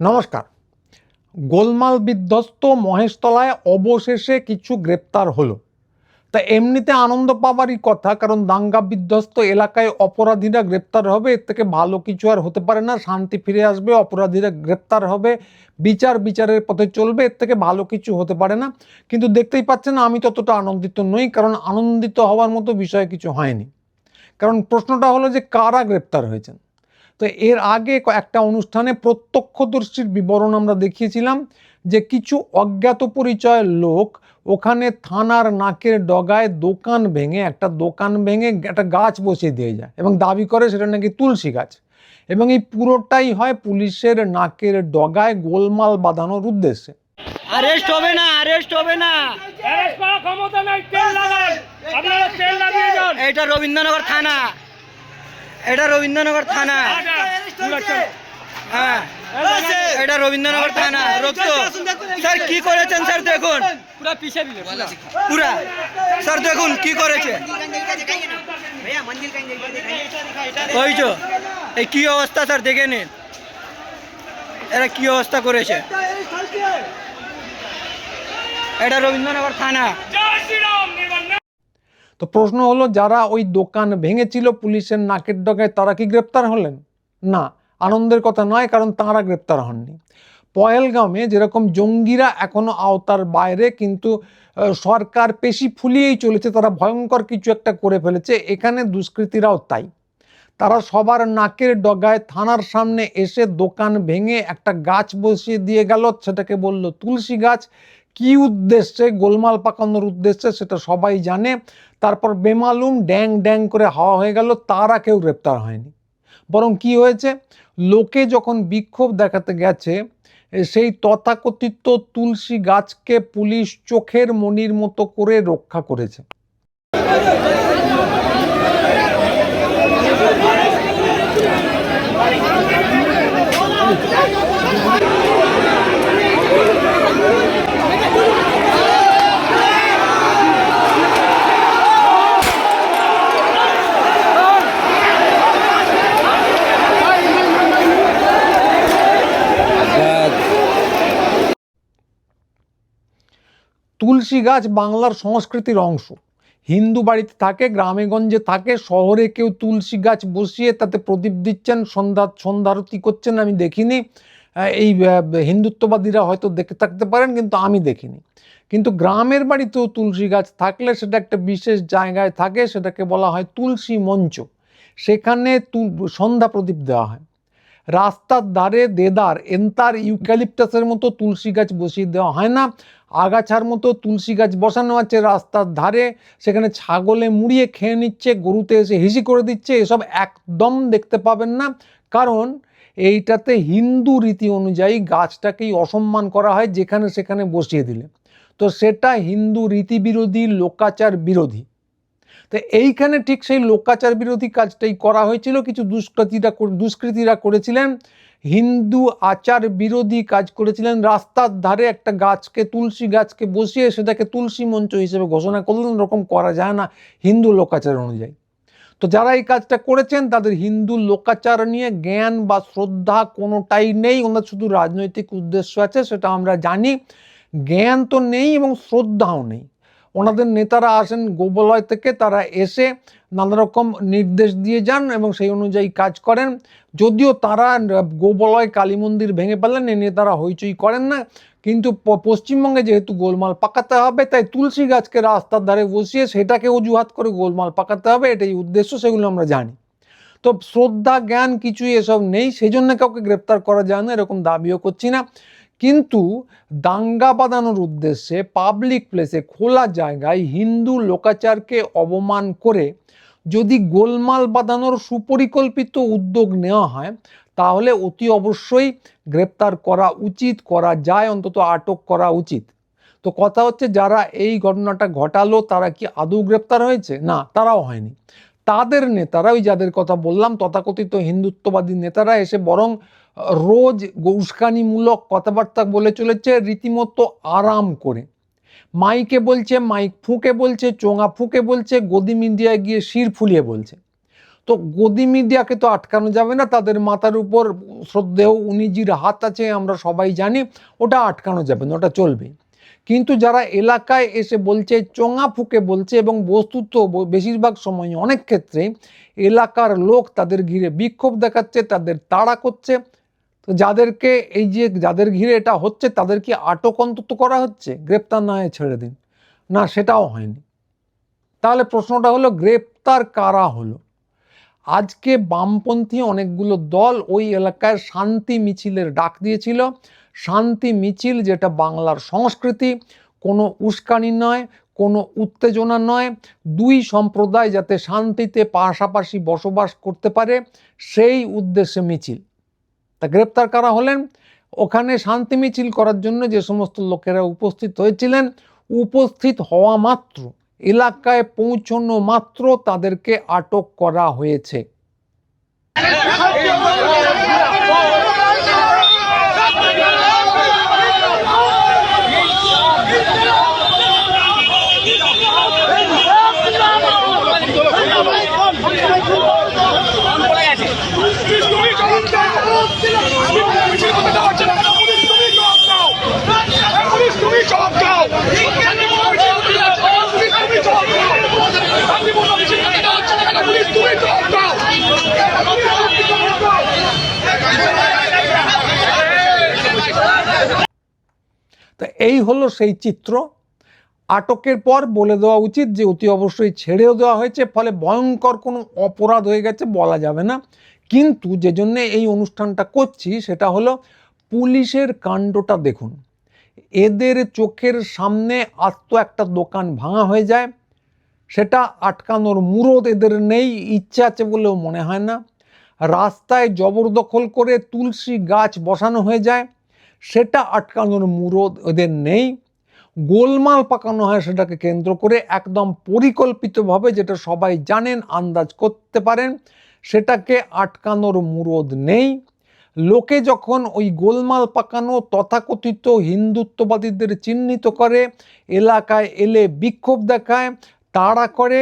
নমস্কার। গোলমাল বিধ্বস্ত মহেশতলায় অবশেষে কিছু গ্রেপ্তার হলো। তা এমনিতে আনন্দ পাওয়ারই কথা, কারণ দাঙ্গা বিধ্বস্ত এলাকায় অপরাধীরা গ্রেপ্তার হবে, এর থেকে ভালো কিছু আর হতে পারে না, শান্তি ফিরে আসবে, অপরাধীরা গ্রেপ্তার হবে, বিচার বিচারের পথে চলবে, এর থেকে ভালো কিছু হতে পারে না। কিন্তু দেখতেই পাচ্ছেন, আমি ততটা আনন্দিত নই, কারণ আনন্দিত হওয়ার মতো বিষয় কিছু হয়নি। কারণ প্রশ্নটা হলো যে কারা গ্রেপ্তার হয়েছেন? তো এর আগে একটা অনুষ্ঠানে প্রত্যক্ষদর্শীর বিবরণ আমরা দেখিয়েছিলাম যে কিছু অজ্ঞাত পরিচয়ের লোক ওখানে থানার নাকের ডগায় দোকান ভেঙে একটা দোকান ভেঙে একটা গাছ বসিয়ে দিয়ে যায় এবং দাবি করে সেটা নাকি তুলসী গাছ। এবং এই পুরোটাই হয় পুলিশের নাকের ডগায় গোলমাল বাঁধানোর উদ্দেশ্যে। আরেস্ট হবে না আরেস্ট হবে না। অ্যারেস্ট করার ক্ষমতা নাই তেল লাগান। আপনারা তেল লাগিয়ে যান। এটা রবীন্দ্রনগর থানা। এটা রবীন্দ্রনগর থানা। হ্যাঁ। এটা রবীন্দ্রনগর থানা রক্ত। স্যার কি করেছেন? স্যার দেখুন। পুরা পুরা। স্যার দেখুন কি করেছে। ওই তো এই কি অবস্থা স্যার দেখে নিন। এরা কি অবস্থা করেছে? এটা রবীন্দ্রনগর থানা। তো প্রশ্ন হলো, যারা ওই দোকান ভেঙেছিল পুলিশের নাকের ডগায়, তারা কি গ্রেপ্তার হলেন? না, আনন্দের কথা নয়, কারণ তারা গ্রেপ্তার হননি। পয়েলগামে যেরকম জঙ্গিরা এখনও আওতার বাইরে, কিন্তু সরকার পেশি ফুলিয়েই চলেছে, তারা ভয়ঙ্কর কিছু একটা করে ফেলেছে, এখানে দুষ্কৃতীরাও তাই। তারা সবার নাকের ডগায় থানার সামনে এসে দোকান ভেঙে একটা গাছ বসিয়ে দিয়ে গেল, সেটাকে বলল তুলসী গাছ। কি উদ্দেশ্যে গোলমাল পাকানোর উদ্দেশ্যে সেটা সবাই জানে। তারপর বেমালুম ড্যাং ড্যাং করে হাওয়া হয়ে গেল, তারা কেউ গ্রেপ্তার হয়নি। বরং কি হয়েছে? লোকে যখন বিক্ষোভ দেখাতে গেছে সেই তথাকথিত তুলসী গাছকে পুলিশ চোখের মনির মতো করে রক্ষা করেছে। তুলসী গাছ বাংলার সংস্কৃতির অংশ। হিন্দু বাড়িতে থাকে, গ্রামে গঞ্জে থাকে, শহরে কেউ তুলসী গাছ বসিয়ে তাতে প্রদীপ দিচ্ছেন, সন্ধ্যা সন্ধ্যারতি করছেন, আমি দেখিনি। এই হিন্দুত্ববাদীরা হয়তো দেখে থাকতে পারেন, কিন্তু আমি দেখিনি। কিন্তু গ্রামের বাড়িতেও তুলসী গাছ থাকলে সেটা একটা বিশেষ জায়গায় থাকে, সেটাকে বলা হয় তুলসী মঞ্চ। সেখানে সন্ধ্যা প্রদীপ দেওয়া হয়। রাস্তার ধারে দেদার, এন্তার, ইউক্যালিপটাসের মতো তুলসী গাছ বসিয়ে দেওয়া হয় না। আগাছার মতো তুলসী গাছ বসানো আছে রাস্তার ধারে, সেখানে ছাগলে মুড়িয়ে খেয়ে নিচ্ছে, গরুতে এসে হিসি করে দিচ্ছে, এসব একদম দেখতে পাবেন না। কারণ এইটাতে হিন্দু রীতি অনুযায়ী গাছটাকেই অসম্মান করা হয় যেখানে সেখানে বসিয়ে দিলে। তো সেটা হিন্দু রীতি বিরোধী লোকাচার বিরোধী। তো এইখানে ঠিক সেই লোকাচার বিরোধী কাজটাই করা হয়েছিল, কিছু দুষ্কৃতিরা দুষ্কৃতীরা করেছিলেন। হিন্দু আচার বিরোধী কাজ করেছিলেন। রাস্তার ধারে একটা গাছকে, তুলসী গাছকে বসিয়ে সেটাকে তুলসী মঞ্চ হিসেবে ঘোষণা করলেন, এরকম করা যায় না হিন্দু লোকাচার অনুযায়ী। তো যারা এই কাজটা করেছেন, তাদের হিন্দু লোকাচার নিয়ে জ্ঞান বা শ্রদ্ধা কোনোটাই নেই, ওনার শুধু রাজনৈতিক উদ্দেশ্য আছে, সেটা আমরা জানি। জ্ঞান তো নেই এবং শ্রদ্ধাও নেই। ওনাদের নেতারা আসেন গোবলয় থেকে, তারা এসে নানা রকম নির্দেশ দিয়ে যান এবং সেই অনুযায়ী কাজ করেন। যদিও তারা গোবলয় কালী মন্দির ভেঙে ফেলেন এ নিয়ে তারা হইচই করেন না। কিন্তু পশ্চিমবঙ্গে যেহেতু গোলমাল পাকাতে হবে, তাই তুলসী গাছকে রাস্তার ধারে বসিয়ে সেটাকে অজুহাত করে গোলমাল পাকাতে হবে, এটাই উদ্দেশ্য, সেগুলো আমরা জানি। তো শ্রদ্ধা, জ্ঞান কিছুই এসব নেই সেই জন্য কাউকে গ্রেপ্তার করা যায় না, এরকম দাবিও করছি না। কিন্তু দাঙ্গা বাঁধানোর উদ্দেশ্যে পাবলিক প্লেসে খোলা জায়গায় হিন্দু লোকাচারকে অবমান করে যদি গোলমাল বাঁধানোর সুপরিকল্পিত উদ্যোগ নেওয়া হয়, তাহলে অতি অবশ্যই গ্রেপ্তার করা উচিত, করা যায়, অন্তত আটক করা উচিত। তো কথা হচ্ছে যারা এই ঘটনাটা ঘটালো, তারা কি আদৌ গ্রেপ্তার হয়েছে? না, তারাও হয়নি। তাদের নেতারা, ওই যাদের কথা বললাম, তথাকথিত হিন্দুত্ববাদী নেতারা এসে বরং রোজ উস্কানিমূলক কথাবার্তা বলে চলেছে, রীতিমতো আরাম করে। মাইকে বলছে, মাইক ফুঁকে বলছে, চোঙা ফুঁকে বলছে, গদি মিডিয়ায় গিয়ে শির ফুলিয়ে বলছে। তো গদি মিডিয়াকে তো আটকানো যাবে না, তাদের মাথার উপর শ্রদ্ধেয় উনিজির হাত আছে, আমরা সবাই জানি, ওটা আটকানো যাবে না, ওটা চলবে। কিন্তু যারা এলাকায় এসে বলছে, চোঙা ফুকে বলছে এবং বস্তুত বেশিরভাগ সময় অনেক ক্ষেত্রে এলাকার লোক তাদের ঘিরে বিক্ষোভ দেখাচ্ছে, তাদের তাড়া করছে তো যাদেরকে এই যে যাদের ঘিরে এটা হচ্ছে তাদের কি আটক অন্তত করা হচ্ছে, গ্রেপ্তার না হয়ে ছেড়ে দিন। না, সেটাও হয়নি। তাহলে প্রশ্নটা হলো, গ্রেপ্তার কারা হলো? আজকে বামপন্থী অনেকগুলো দল ওই এলাকায় শান্তি মিছিলের ডাক দিয়েছিল। শান্তি মিছিল যেটা বাংলার সংস্কৃতি, কোনো উস্কানি নয়, কোনো উত্তেজনা নয়, দুই সম্প্রদায় যাতে শান্তিতে পাশাপাশি বসবাস করতে পারে, সেই উদ্দেশ্যে মিছিল। তা গ্রেপ্তার করা হলেন? ওখানে শান্তি মিছিল করার জন্য যে সমস্ত লোকেরা উপস্থিত হয়েছিলেন, উপস্থিত হওয়া মাত্র, এলাকায় পৌঁছনো মাত্র তাদেরকে আটক করা হয়েছে তুমি জবাব দাও পুলিশ করতে দেওয়া হচ্ছে না পুলিশ তুমি জবাব দাও পুলিশ তুমি জবাব দাও পুলিশ তুমি জবাব দাও শান্তিপূর্ণ মিছিল করতে দেওয়া হচ্ছে না কেন? পুলিশ তুমি জবাব দাও পুলিশ তুমি জবাব দাও তা এই হলো সেই চিত্র। আটকের পর বলে দেওয়া উচিত যে, অতি অবশ্যই ছেড়েও দেওয়া হয়েছে, ফলে ভয়ঙ্কর কোনো অপরাধ হয়ে গেছে বলা যাবে না। কিন্তু যে জন্যে এই অনুষ্ঠানটা করছি, সেটা হলো পুলিশের কাণ্ডটা দেখুন। এদের চোখের সামনে আস্ত একটা দোকান ভাঙা হয়ে যায়। সেটা আটকানোর মুরদ এদের নেই, ইচ্ছা আছে বলেও মনে হয় না। রাস্তায় জবরদখল করে তুলসী গাছ বসানো হয়ে যায়। সেটা আটকানোর মুরদ ওদের নেই। গোলমাল পাকানো হয় সেটাকে কেন্দ্র করে একদম পরিকল্পিতভাবে যেটা সবাই জানেন, আন্দাজ করতে পারেন, সেটাকে আটকানোর মুরদ নেই। লোকে যখন ওই গোলমাল পাকানো তথাকথিত হিন্দুত্ববাদীদের চিহ্নিত করে, এলাকায় এলে বিক্ষোভ দেখায়, তাড়া করে,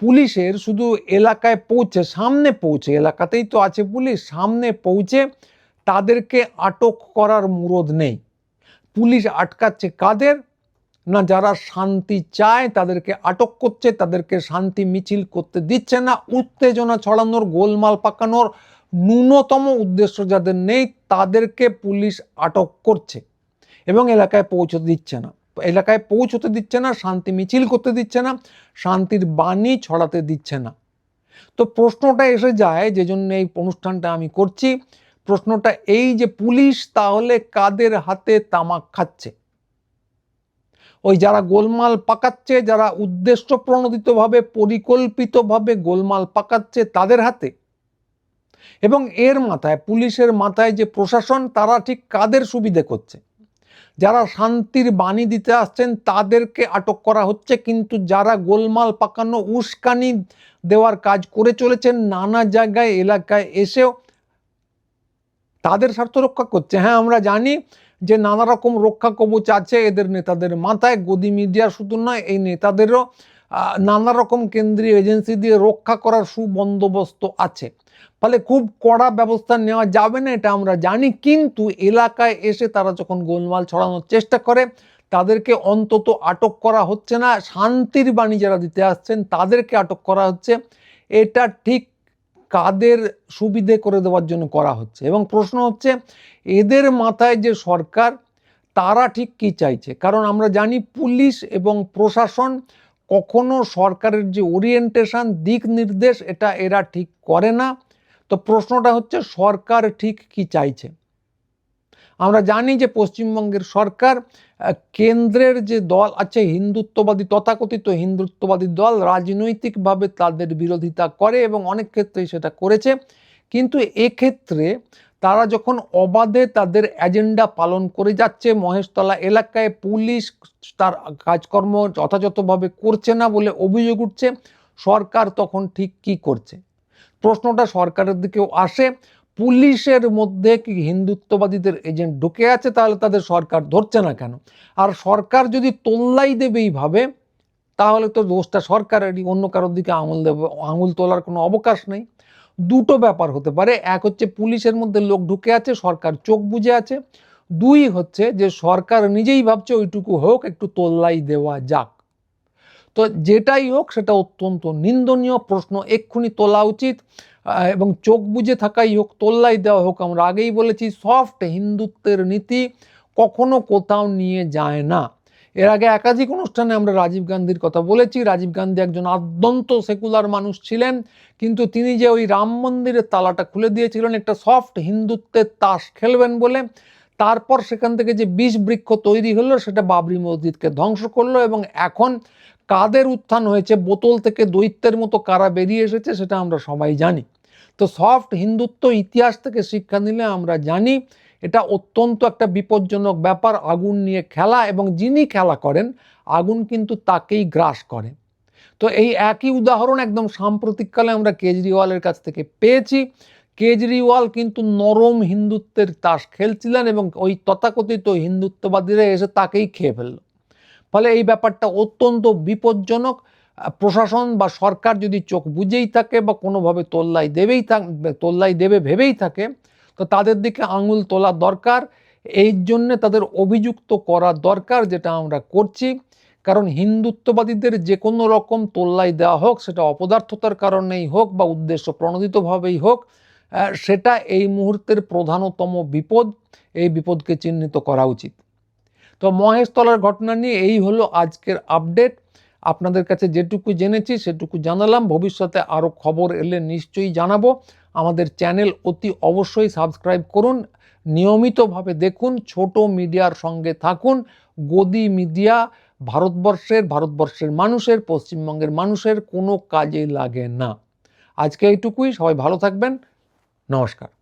পুলিশের শুধু এলাকায় পৌঁছে, সামনে পৌঁছে, এলাকাতেই তো আছে পুলিশ, সামনে পৌঁছে তাদেরকে আটক করার মুরদ নেই। পুলিশ আটকাচ্ছে কাদের? না যারা শান্তি চায় তাদেরকে আটক করছে, তাদেরকে শান্তি মিছিল করতে দিচ্ছে না। উত্তেজনা ছড়ানোর, গোলমাল পাকানোর ন্যূনতম উদ্দেশ্য যাদের নেই, তাদেরকে পুলিশ আটক করছে এবং এলাকায় পৌঁছতে দিচ্ছে না। এলাকায় পৌঁছতে দিচ্ছে না, শান্তি মিছিল করতে দিচ্ছে না, শান্তির বাণী ছড়াতে দিচ্ছে না। তো প্রশ্নটা এসে যায় যে জন্য এই অনুষ্ঠানটা আমি করছি। প্রশ্নটা এই যে পুলিশ তাহলে কাদের হাতে তামাক খাচ্ছে? ওই যারা গোলমাল পাকাচ্ছে, যারা উদ্দেশ্য প্রণোদিতভাবে, পরিকল্পিতভাবে গোলমাল পাকাচ্ছে তাদের হাতে? এবং এর মাথায়, পুলিশের মাথায় যে প্রশাসন, তারা ঠিক কাদের সুবিধে করছে? যারা শান্তির বাণী দিতে আসছেন, তাদেরকে আটক করা হচ্ছে, কিন্তু যারা গোলমাল পাকানো উস্কানি দেওয়ার কাজ করে চলেছেন, নানা জায়গায়, এলাকায় এসেও তাদের স্বার্থ রক্ষা করছে। হ্যাঁ আমরা জানি যে নানা রকম রক্ষা কবচ আছে এদের নেতাদের মাথায়। গদি মিডিয়া শুধু নয়, এই নেতাদেরও নানা রকম কেন্দ্রীয় এজেন্সি দিয়ে রক্ষা করার সুবন্দোবস্ত আছে। ফলে খুব কড়া ব্যবস্থা নেওয়া যাবে না, এটা আমরা জানি। কিন্তু এলাকায় এসে তারা যখন গোলমাল ছড়ানোর চেষ্টা করে, তাদেরকে অন্তত আটক করা হচ্ছে না। শান্তির বাণী যারা দিতে আসছেন, তাদেরকে আটক করা হচ্ছে। এটা ঠিক কাদের সুবিধে করে দেওয়ার জন্য করা হচ্ছে? এবং প্রশ্ন হচ্ছে, এদের মাথায় যে সরকার, তারা ঠিক কি চাইছে? কারণ আমরা জানি পুলিশ এবং প্রশাসন কখনো সরকারের যে ওরিয়েন্টেশন দিক নির্দেশ, এটা এরা ঠিক করে না। তো প্রশ্নটা হচ্ছে, সরকার ঠিক কি চাইছে? আমরা জানি যে পশ্চিমবঙ্গের সরকার কেন্দ্রের যে দল আছে, হিন্দুত্ববাদী, তথাকথিত হিন্দুত্ববাদী দল, রাজনৈতিকভাবে তাদের বিরোধিতা করে এবং অনেক ক্ষেত্রেই সেটা করেছে। কিন্তু এক্ষেত্রে তারা যখন অবাধে তাদের এজেন্ডা পালন করে যাচ্ছে, মহেশতলা এলাকায় পুলিশ তার কাজকর্ম যথাযথভাবে করছে না বলে অভিযোগ উঠছে, সরকার তখন ঠিক কি করছে? প্রশ্নটা সরকারের দিকেও আসে। পুলিশের মধ্যে কি হিন্দুত্ববাদীদের এজেন্ট ঢুকে আছে, তাহলে তাদের সরকার ধরছে না কেন? আর সরকার যদি তোল্লাই দেবে এইভাবে, তাহলে তো দোষটা সরকারেরই, অন্য কারোর দিকে আঙুল দেব, আঙুল তোলার কোনো অবকাশ নেই। দুটো ব্যাপার হতে পারে, এক হচ্ছে পুলিশের মধ্যে লোক ঢুকে আছে, সরকার চোখ বুজে আছে, দুই হচ্ছে যে সরকার নিজেই ভাবছে ওইটুকু হোক, একটু তোল্লাই দেওয়া যাক। তো যেটাই হোক, সেটা অত্যন্ত নিন্দনীয় প্রশ্ন, এক্ষুনি তোলা উচিত। এবং চোখ বুজে থাকাই হোক, তোল্লাই দেওয়া হোক, আমরা আগেই বলেছি সফট হিন্দুত্বের নীতি কখনো কোথাও নিয়ে যায় না। এর আগে একাধিক অনুষ্ঠানে আমরা রাজীব গান্ধীর কথা বলেছি। রাজীব গান্ধী একজন আদ্যন্ত সেকুলার মানুষ ছিলেন, কিন্তু তিনি যে ওই রাম মন্দিরের তালাটা খুলে দিয়েছিলেন, একটা সফট হিন্দুত্বের তাস খেলবেন বলে, তারপর সেখান থেকে যে বিষ বৃক্ষ তৈরি হলো, সেটা বাবরি মসজিদকে ধ্বংস করল এবং এখন কাদের উত্থান হয়েছে, বোতল থেকে দৈত্যের মতো কারা বেরিয়ে এসেছে সেটা আমরা সবাই জানি। তো সফট হিন্দুত্ব ইতিহাস থেকে শিক্ষা নিলে আমরা জানি, এটা অত্যন্ত একটা বিপজ্জনক ব্যাপার, আগুন নিয়ে খেলা এবং যিনি খেলা করেন, আগুন কিন্তু তাকেই গ্রাস করে। তো এই একই উদাহরণ একদম সাম্প্রতিককালে আমরা কেজরিওয়ালের কাছ থেকে পেয়েছি। কেজরিওয়াল কিন্তু নরম হিন্দুত্বের তাস খেলছিলেন এবং ওই তথাকথিত হিন্দুত্ববাদীরা এসে তাকেই খেয়ে ফেলল। ফলে এই ব্যাপারটা অত্যন্ত বিপজ্জনক। প্রশাসন বা সরকার যদি চোখ বুঝেই থাকে বা কোনোভাবে তোল্লাই দেবেই থাক, তোল্লাই দেবে ভেবেই থাকে, তো তাদের দিকে আঙুল তোলা দরকার। এই জন্যে তাদের অভিযুক্ত করা দরকার, যেটা আমরা করছি। কারণ হিন্দুত্ববাদীদের যে কোনো রকম তোল্লাই দেওয়া হোক, সেটা অপদার্থতার কারণেই হোক বা উদ্দেশ্য প্রণোদিতভাবেই হোক সেটা এই মুহূর্তের প্রধানতম বিপদ। এই বিপদকে চিহ্নিত করা উচিত। তো মহেশতলার ঘটনা নিয়ে এই হলো আজকের আপডেট। আপনাদের কাছে যেটুকু জেনেছি সেটুকু জানালাম। ভবিষ্যতে আরও খবর এলে নিশ্চয়ই জানাব। আমাদের চ্যানেল অতি অবশ্যই সাবস্ক্রাইব করুন। নিয়মিতভাবে দেখুন, ছোট মিডিয়ার সঙ্গে থাকুন। গদি মিডিয়া, ভারতবর্ষের ভারতবর্ষের মানুষের, পশ্চিমবঙ্গের মানুষের কোনো কাজে লাগে না। আজকে এইটুকুই। সবাই ভালো থাকবেন। নমস্কার।